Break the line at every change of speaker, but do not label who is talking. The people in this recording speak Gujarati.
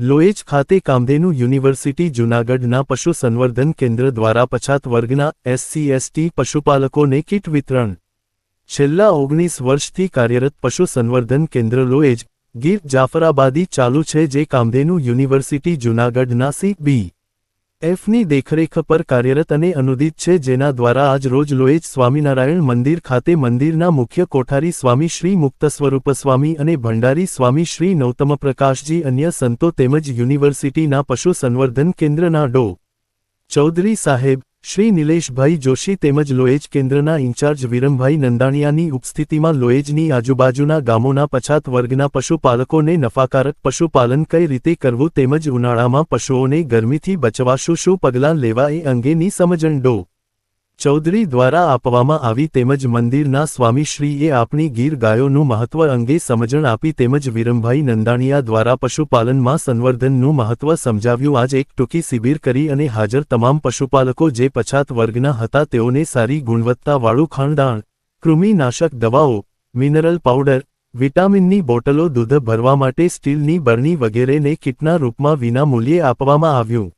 લોએજ ખાતે કામધેનુ યુનિવર્સિટી જૂનાગઢના પશુ સંવર્ધન કેન્દ્ર દ્વારા પછાત વર્ગના એસસી એસટી પશુપાલકોને કીટ વિતરણ. છેલ્લા ઓગણીસ વર્ષથી કાર્યરત પશુ સંવર્ધન કેન્દ્ર લોએજ ગીર જાફરાબાદી ચાલુ છે જે કામધેનુ યુનિવર્સિટી જૂનાગઢના સી બી. એફની દેખરેખ પર કાર્યરત અને અનુદિત છે, જેના દ્વારા આજ રોજ લોએજ સ્વામિનારાયણ મંદિર ખાતે મંદિરના મુખ્ય કોઠારી સ્વામી શ્રી મુક્ત સ્વરૂપ સ્વામી અને ભંડારી સ્વામી શ્રી નૌતમ પ્રકાશજી, અન્ય સંતો તેમજ યુનિવર્સિટીના પશુ સંવર્ધન કેન્દ્રના ડો. ચૌધરી સાહેબ શ્રી નિલેશભાઈ જોશી તેમજ લોએજ કેન્દ્રના ઇન્ચાર્જ વિરમભાઈ નંદાણીયાની ઉપસ્થિતિમાં લોએજની આજુબાજુના ગામોના પછાત વર્ગના પશુપાલકોને નફાકારક પશુપાલન કઈ રીતે કરવું તેમજ ઉનાળામાં પશુઓને ગરમીથી બચવા શું શું પગલાં લેવા એ અંગેની સમજણ ડો. ચૌધરી દ્વારા આપવામાં આવી તેમજ મંદિરના સ્વામીશ્રીએ આપણી ગીર ગાયોનું મહત્વ અંગે સમજણ આપી તેમજ વિરમભાઈ નંદાણીયા દ્વારા પશુપાલનમાં સંવર્ધનનું મહત્વ સમજાવ્યું. આજ એક ટૂંકી શિબિર કરી અને હાજર તમામ પશુપાલકો જે પછાત વર્ગના હતા તેઓને સારી ગુણવત્તાવાળું ખાણદાણ, કૃમિનાશક દવાઓ, મિનરલ પાવડર, વિટામિનની બોટલો દૂધ ભરવા માટે સ્ટીલની બરણી વગેરેને કીટના રૂપમાં વિના મૂલ્યે આપવામાં આવ્યું.